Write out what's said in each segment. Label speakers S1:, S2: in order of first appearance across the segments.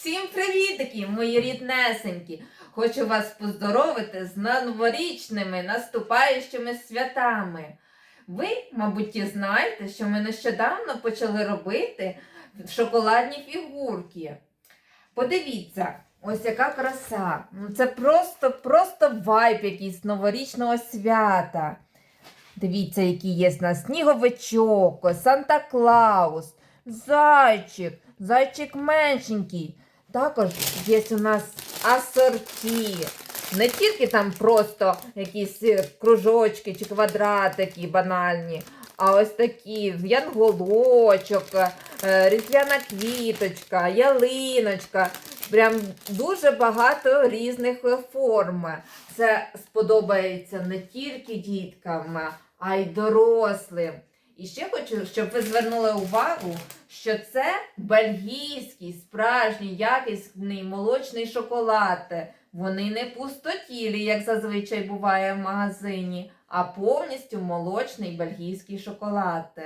S1: Всім привітики, мої ріднесенькі! Хочу вас поздоровити з новорічними наступаючими святами. Ви, мабуть, знаєте, що ми нещодавно почали робити шоколадні фігурки. Подивіться, ось яка краса. Ну, Це просто, просто вайб якийсь новорічного свята. Дивіться, які є в нас сніговичок, Санта-Клаус, зайчик, зайчик меншенький. Також є у нас асорті. Не тільки там просто якісь е, кружочки чи квадратики банальні, а ось такі янголочок, е, різдвяна квіточка, ялиночка. Прям дуже багато різних форм. Це сподобається не тільки діткам, а й дорослим. І ще хочу, щоб ви звернули увагу, що це бельгійський, справжній, якісний молочний шоколад. Вони не пустотілі, як зазвичай буває в магазині, а повністю молочний бельгійський шоколад.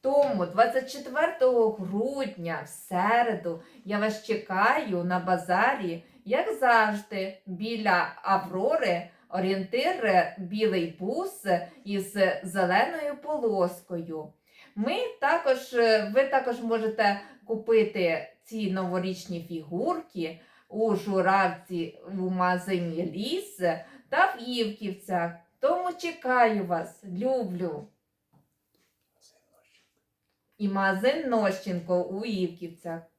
S1: Тому 24 грудня в середу я вас чекаю на базарі, як завжди, біля Аврори, орієнтир білий бус із зеленою полоскою. Ми також, е, ви також можете купити ці новорічні фігурки у Журавці в магазині Ліс та в Івківцях. Тому чекаю вас, люблю. І магазин Нощенко у Івківцях.